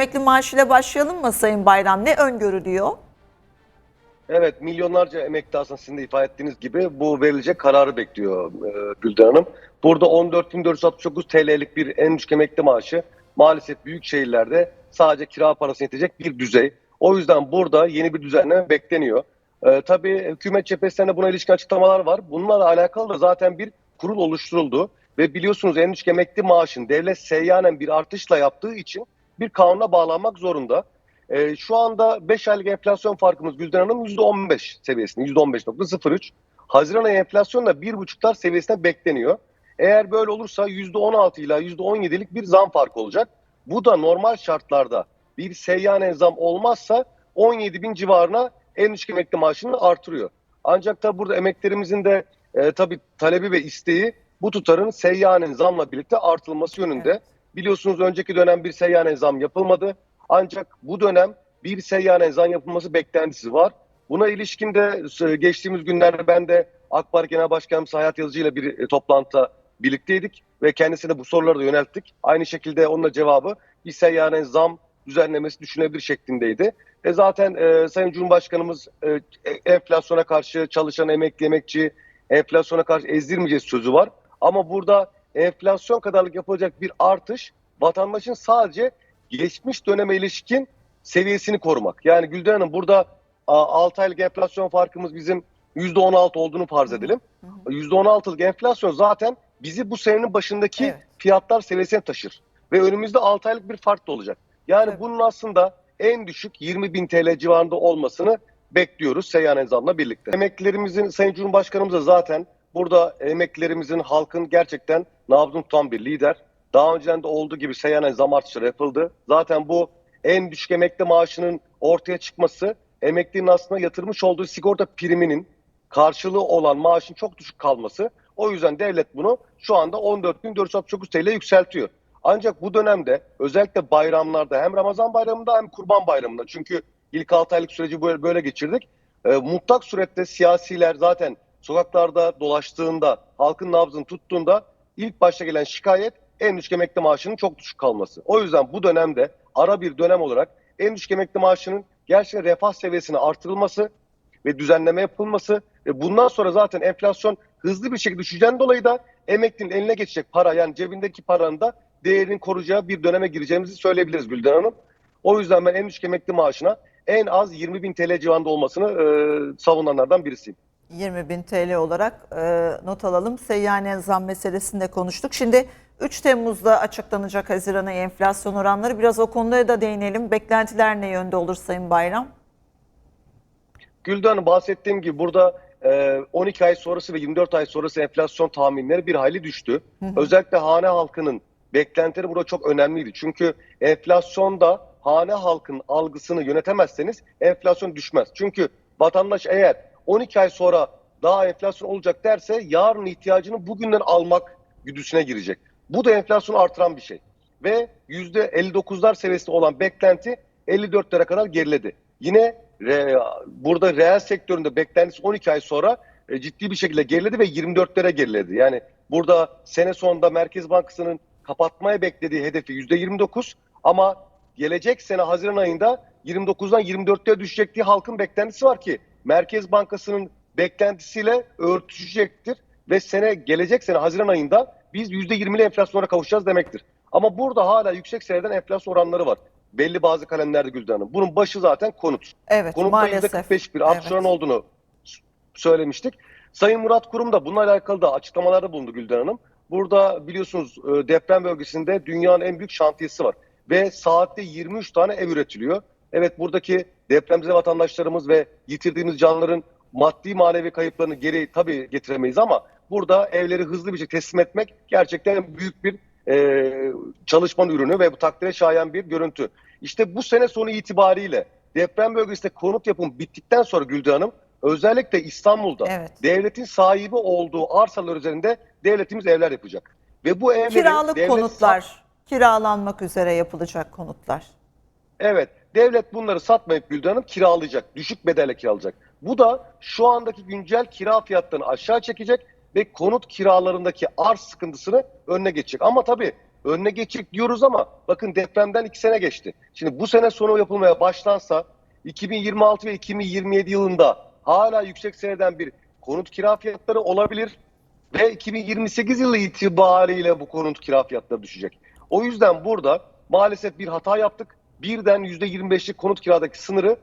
emekli maaşıyla başlayalım mı Sayın Bayram? Ne öngörülüyor? Evet, milyonlarca emekli aslında sizin de ifade ettiğiniz gibi bu verilecek kararı bekliyor e, Gülden Hanım. Burada 14.469 TL'lik bir en düşük emekli maaşı maalesef büyük şehirlerde sadece kira parası yetecek bir düzey. O yüzden burada yeni bir düzenleme bekleniyor. E, tabii hükümet cephesinden de buna ilişkin açıklamalar var. Bunlarla alakalı da zaten bir kurul oluşturuldu. Ve biliyorsunuz en düşük emekli maaşın devlet seyyanen bir artışla yaptığı için bir kanuna bağlanmak zorunda. Ee, şu anda 5 aylık enflasyon farkımız Gülden Hanım %15 seviyesinde, %15.03. Haziran ayı enflasyon da 1,5'lar seviyesinde bekleniyor. Eğer böyle olursa %16 ile %17'lik bir zam farkı olacak. Bu da normal şartlarda bir seyyanen zam olmazsa 17 bin civarına en düşük emekli maaşını artırıyor. Ancak tabi burada emeklerimizin de e, tabii talebi ve isteği bu tutarın seyyanen zamla birlikte artılması yönünde. Evet. Biliyorsunuz önceki dönem bir seyyanen zam yapılmadı. Ancak bu dönem bir seyyanen zam yapılması beklentisi var. Buna ilişkin de e, geçtiğimiz günlerde ben de AK Parti Genel Başkanımız Hayat Yazıcı ile bir e, toplantıda birlikteydik ve kendisine bu soruları da yönelttik. Aynı şekilde onun da cevabı bir seyyanen zam düzenlemesi düşünebilir şeklindeydi. E zaten e, Sayın Cumhurbaşkanımız e, enflasyona karşı çalışan emekli emekçi enflasyona karşı ezdirmeyeceğiz sözü var. Ama burada enflasyon kadarlık yapılacak bir artış vatandaşın sadece geçmiş döneme ilişkin seviyesini korumak. Yani Gülden Hanım burada 6 aylık enflasyon farkımız bizim %16 olduğunu farz edelim. %16'lık enflasyon zaten bizi bu senenin başındaki Evet. fiyatlar seviyesine taşır. Ve önümüzde 6 aylık bir fark da olacak. Yani Tabii. bunun aslında en düşük 20 bin TL civarında olmasını bekliyoruz seyyanen zamla birlikte. Emeklilerimizin Sayın Cumhurbaşkanımız da zaten burada emeklilerimizin halkın gerçekten nabzını tutan bir lider. Daha önceden de olduğu gibi seyyanen zam artışları yapıldı. Zaten bu en düşük emekli maaşının ortaya çıkması emeklinin aslında yatırmış olduğu sigorta priminin karşılığı olan maaşın çok düşük kalması. O yüzden devlet bunu şu anda 14.469 TL yükseltiyor. Ancak bu dönemde özellikle bayramlarda hem Ramazan bayramında hem Kurban bayramında çünkü ilk 6 aylık süreci böyle, böyle geçirdik. E, mutlak surette siyasiler zaten sokaklarda dolaştığında, halkın nabzını tuttuğunda ilk başta gelen şikayet en düşük emekli maaşının çok düşük kalması. O yüzden bu dönemde ara bir dönem olarak en düşük emekli maaşının gerçekten refah seviyesine artırılması ve düzenleme yapılması ve bundan sonra zaten enflasyon hızlı bir şekilde düşeceğinden dolayı da emeklinin eline geçecek para yani cebindeki paranın da değerini koruyacağı bir döneme gireceğimizi söyleyebiliriz Gülden Hanım. O yüzden ben en düşük emekli maaşına en az 20 bin TL civarında olmasını e, savunanlardan birisiyim. 20 bin TL olarak e, not alalım. Seyyanen zam meselesini de konuştuk. Şimdi 3 Temmuz'da açıklanacak Haziran ayı enflasyon oranları. Biraz o konuya da değinelim. Beklentiler ne yönde olur Sayın Bayram? Gülden bahsettiğim gibi burada e, 12 ay sonrası ve 24 ay sonrası enflasyon tahminleri bir hayli düştü. Özellikle hane halkının beklentileri burada çok önemliydi. Çünkü enflasyonda hane halkın algısını yönetemezseniz enflasyon düşmez. Çünkü vatandaş eğer 12 ay sonra daha enflasyon olacak derse yarın ihtiyacını bugünden almak güdüsüne girecek. Bu da enflasyonu artıran bir şey. Ve %59'lar seviyesinde olan beklenti 54'lere kadar geriledi. Yine re, burada reel sektöründe beklentisi 12 ay sonra e, ciddi bir şekilde geriledi ve 24'lere geriledi. Yani burada sene sonunda Merkez Bankası'nın kapatmaya beklediği hedefi %29 ama gelecek sene Haziran ayında 29'dan 24'e düşecek diye halkın beklentisi var ki Merkez Bankası'nın beklentisiyle örtüşecektir ve sene gelecek sene Haziran ayında biz %20'li enflasyona kavuşacağız demektir. Ama burada hala yüksek seyreden enflasyon oranları var. Belli bazı kalemlerde Gülden Hanım. Bunun başı zaten konut. Evet Konutta maalesef. %45 bir artış olduğunu söylemiştik. Sayın Murat Kurum da bununla alakalı da açıklamalarda bulundu Gülden Hanım. Burada biliyorsunuz e, deprem bölgesinde dünyanın en büyük şantiyesi var. Ve saatte 23 tane ev üretiliyor. Evet buradaki depremzede vatandaşlarımız ve yitirdiğimiz canlıların maddi manevi kayıplarını geri tabii getiremeyiz ama burada evleri hızlı bir şekilde teslim etmek gerçekten büyük bir e, çalışmanın ürünü ve bu takdire şayan bir görüntü. İşte bu sene sonu itibariyle deprem bölgesinde konut yapımı bittikten sonra Gülde Hanım özellikle İstanbul'da Evet. devletin sahibi olduğu arsalar üzerinde devletimiz evler yapacak. Ve bu evleri Kiralık devlet konutlar, kiralanmak üzere yapılacak konutlar. Evet. Devlet bunları satmayıp Gülden Hanım kiralayacak. Düşük bedelle kiralayacak. Bu da şu andaki güncel kira fiyatlarını aşağı çekecek ve konut kiralarındaki arz sıkıntısını önüne geçecek. Ama tabii önüne geçecek diyoruz ama bakın depremden iki sene geçti. Şimdi bu sene sonu yapılmaya başlansa 2026 ve 2027 yılında hala yüksek seneden bir konut kira fiyatları olabilir ve 2028 yılı itibariyle bu konut kira fiyatları düşecek. O yüzden burada maalesef bir hata yaptık. Birden %25'lik konut kiradaki sınırı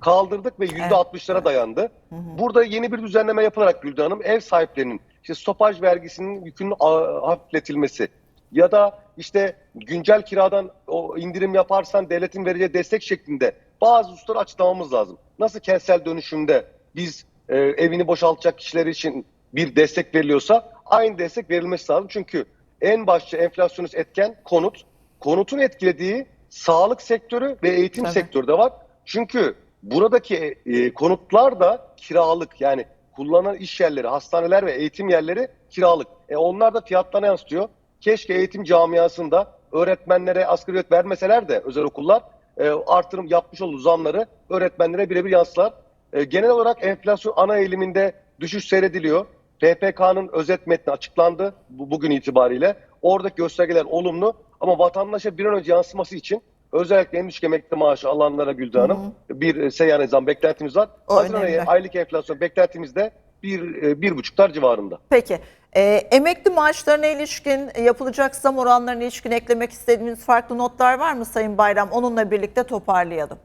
kaldırdık ve %60'lara dayandı. Hı hı. Burada yeni bir düzenleme yapılarak Gülden Hanım ev sahiplerinin işte stopaj vergisinin yükünün hafifletilmesi ya da işte güncel kiradan o indirim yaparsan devletin vereceği destek şeklinde bazı hususları açıklamamız lazım. Nasıl kentsel dönüşümde biz e, evini boşaltacak kişiler için bir destek veriliyorsa aynı destek verilmesi lazım. Çünkü en başta enflasyonist etken konut. Konutun etkilediği sağlık sektörü ve eğitim Tabii. sektörü de var. Çünkü buradaki e, konutlar da kiralık yani kullanılan iş yerleri, hastaneler ve eğitim yerleri kiralık. E onlar da fiyatlarına yansıtıyor. Keşke eğitim camiasında öğretmenlere asgari ücret vermeseler de özel okullar e, artırım yapmış olduğu zamları öğretmenlere birebir yansılar. E, genel olarak enflasyon ana eğiliminde düşüş seyrediliyor. PPK'nın özet metni açıklandı bu, bugün itibariyle. Oradaki göstergeler olumlu ama vatandaşa bir an önce yansıması için özellikle en düşük emekli maaşı alanlara Gülde Hanım bir e, seyyan zam beklentimiz var. O Haziran önemli. ayı aylık enflasyon beklentimizde bir, e, bir buçuklar civarında. Peki. Ee, emekli maaşlarına ilişkin yapılacak zam oranlarına ilişkin eklemek istediğiniz farklı notlar var mı Sayın Bayram? Onunla birlikte toparlayalım.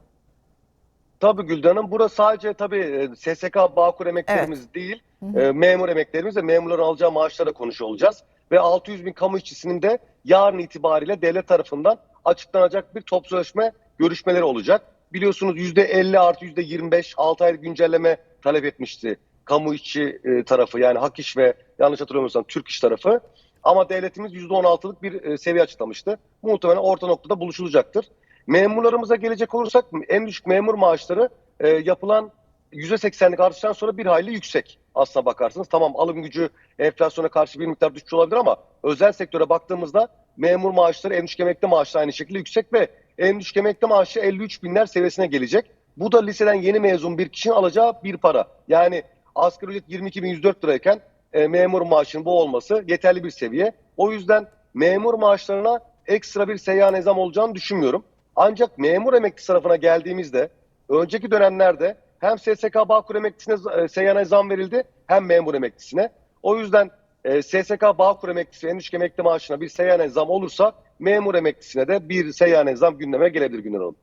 Tabii Gülden Hanım. Burada sadece tabii e, SSK Bağkur emeklerimiz değil, e, memur emeklerimiz ve memurların alacağı maaşlara konuşuyor olacağız. Ve 600 bin kamu işçisinin de yarın itibariyle devlet tarafından açıklanacak bir top sözleşme görüşmeleri olacak. Biliyorsunuz %50 artı %25 6 aylık güncelleme talep etmişti kamu işçi e, tarafı yani Hak İş ve yanlış hatırlamıyorsam Türk İş tarafı. Ama devletimiz %16'lık bir e, seviye açıklamıştı. Muhtemelen orta noktada buluşulacaktır. Memurlarımıza gelecek olursak en düşük memur maaşları e, yapılan %80'lik artıştan sonra bir hayli yüksek aslına bakarsınız. Tamam alım gücü enflasyona karşı bir miktar düşüş olabilir ama özel sektöre baktığımızda memur maaşları en düşük emekli maaşları aynı şekilde yüksek ve en düşük emekli maaşı 53 binler seviyesine gelecek. Bu da liseden yeni mezun bir kişinin alacağı bir para. Yani asgari ücret 22.104 lirayken e, memur maaşının bu olması yeterli bir seviye. O yüzden memur maaşlarına ekstra bir seyyan ezam olacağını düşünmüyorum. Ancak memur emekli tarafına geldiğimizde önceki dönemlerde hem SSK Bağkur emeklisine e, seyyana zam verildi hem memur emeklisine. O yüzden e, SSK Bağkur emeklisi en düşük emekli maaşına bir seyyane zam olursa memur emeklisine de bir seyyane zam gündeme gelebilir Gündem Hanım.